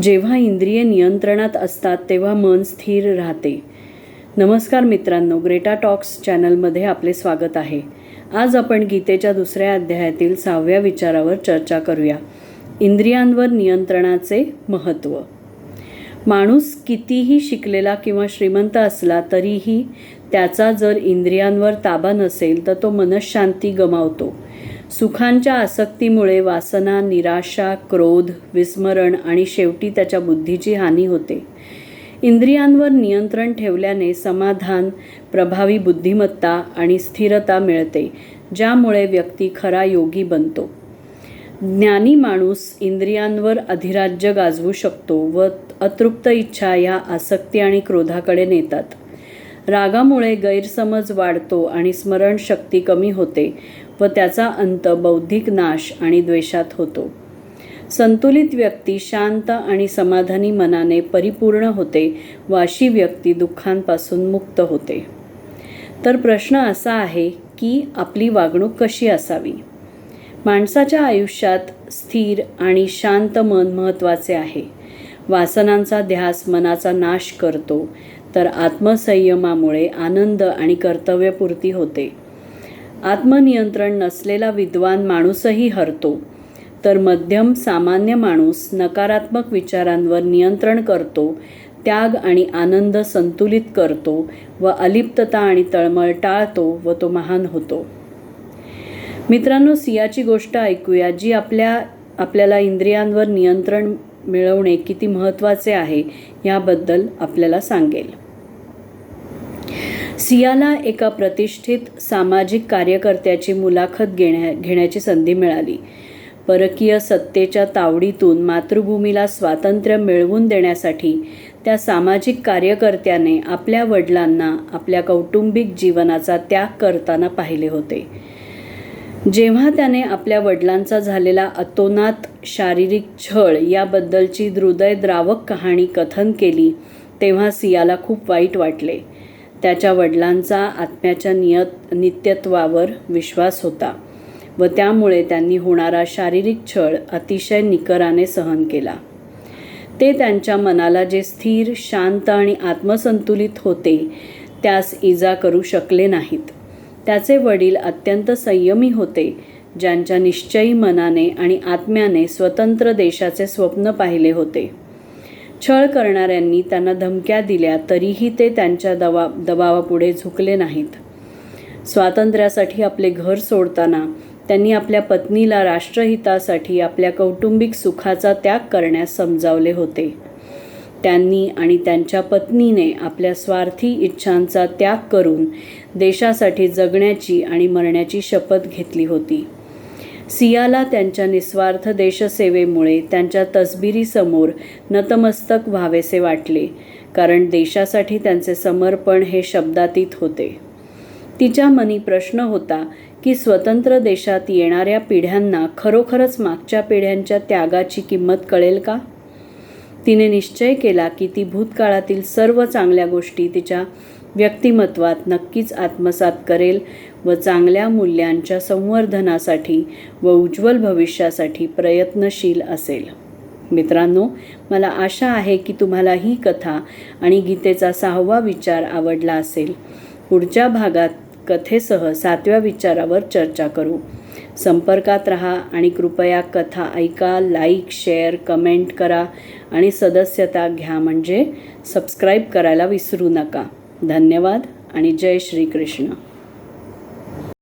जेव्हा इंद्रिये नियंत्रणात असतात तेव्हा मन स्थिर राहते. नमस्कार मित्रांनो ग्रेटा टॉक्स चॅनलमध्ये आपले स्वागत आहे. आज आपण गीतेच्या दुसऱ्या अध्यायातील सहाव्या विचारावर चर्चा करूया. इंद्रियांवर नियंत्रणाचे महत्त्व. माणूस कितीही शिकलेला किंवा श्रीमंत असला तरीही त्याचा जर इंद्रियांवर ताबा नसेल तर तो मनशांती गमावतो. सुखांच्या आसक्तीमुळे वासना निराशा क्रोध विस्मरण आणि शेवटी त्याच्या बुद्धीची हानी होते. इंद्रियांवर नियंत्रण ठेवल्याने समाधान प्रभावी बुद्धिमत्ता आणि स्थिरता मिळते ज्यामुळे व्यक्ती खरा योगी बनतो. ज्ञानी माणूस इंद्रियांवर अधिराज्य गाजवू शकतो व अतृप्त इच्छा या आसक्ती आणि क्रोधाकडे नेतात. रागामुळे गैरसमज वाढतो आणि स्मरणशक्ती कमी होते व त्याचा अंत बौद्धिक नाश आणि द्वेषात होतो. संतुलित व्यक्ती शांत आणि समाधानी मनाने परिपूर्ण होते व अशी व्यक्ती दुःखांपासून मुक्त होते. तर प्रश्न असा आहे की आपली वागणूक कशी असावी? माणसाच्या आयुष्यात स्थिर आणि शांत मन महत्त्वाचे आहे. वासनांचा ध्यास मनाचा नाश करतो तर आत्मसंयमामुळे आनंद आणि कर्तव्यपूर्ती होते. आत्मनियंत्रण नसलेला विद्वान माणूसही हरतो तर मध्यम सामान्य माणूस नकारात्मक विचारांवर नियंत्रण करतो त्याग आणि आनंद संतुलित करतो व अलिप्तता आणि तळमळ टाळतो व तो महान होतो. मित्रांनो सियाची गोष्ट ऐकूया जी आपल्या आपल्याला इंद्रियांवर नियंत्रण मिळवणे किती महत्त्वाचे आहे याबद्दल आपल्याला सांगेल. सियाला एका प्रतिष्ठित सामाजिक कार्यकर्त्याची मुलाखत घेण्या घेण्याची संधी मिळाली. परकीय सत्तेच्या तावडीतून मातृभूमीला स्वातंत्र्य मिळवून देण्यासाठी त्या सामाजिक कार्यकर्त्याने आपल्या वडिलांना आपल्या कौटुंबिक जीवनाचा त्याग करताना पाहिले होते. जेव्हा त्याने आपल्या वडिलांचा झालेला अतोनात शारीरिक छळ याबद्दलची हृदयद्रावक कहाणी कथन केली तेव्हा सियाला खूप वाईट वाटले. त्याच्या वडिलांचा आत्म्याच्या नियत नित्यत्वावर विश्वास होता व त्यामुळे त्यांनी होणारा शारीरिक छळ अतिशय निकराने सहन केला. ते त्यांच्या मनाला जे स्थिर शांत आणि आत्मसंतुलित होते त्यास इजा करू शकले नाहीत. त्याचे वडील अत्यंत संयमी होते ज्यांच्या निश्चयी मनाने आणि आत्म्याने स्वतंत्र देशाचे स्वप्न पाहिले होते. छळ करणाऱ्यांनी त्यांना धमक्या दिल्या तरीही ते त्यांच्या दबा दबावापुढे झुकले नाहीत. स्वातंत्र्यासाठी आपले घर सोडताना त्यांनी आपल्या पत्नीला राष्ट्रहितासाठी आपल्या कौटुंबिक सुखाचा त्याग करण्यास समजावले होते. त्यांनी आणि त्यांच्या पत्नीने आपल्या स्वार्थी इच्छांचा त्याग करून देशासाठी जगण्याची आणि मरण्याची शपथ घेतली होती. सियाला त्यांच्या निस्वार्थ देशसेवेमुळे त्यांच्या तसबिरीसमोर नतमस्तक व्हावेसे वाटले कारण देशासाठी त्यांचे समर्पण हे शब्दातीत होते. तिच्या मनी प्रश्न होता की स्वतंत्र देशात येणाऱ्या पिढ्यांना खरोखरच मागच्या पिढ्यांच्या त्यागाची किंमत कळेल का? तिने निश्चय केला की ती भूतकाळातील सर्व चांगल्या गोष्टी तिच्या व्यक्तिमत्वात नक्कीच आत्मसात करेल व चांगल्या मूल्यांच्या संवर्धनासाठी व उज्ज्वल भविष्यासाठी प्रयत्नशील असेल. मित्रांनो मला आशा आहे की तुम्हाला ही कथा आणि गीतेचा सहावा विचार आवडला असेल. पुढच्या भागात कथेसह सातव्या विचारावर चर्चा करू. संपर्कात रहा आणि कृपया कथा ऐका लाईक शेअर कमेंट करा आणि सदस्यता घ्या म्हणजे सबस्क्राईब करायला विसरू नका. धन्यवाद आणि जय श्रीकृष्ण.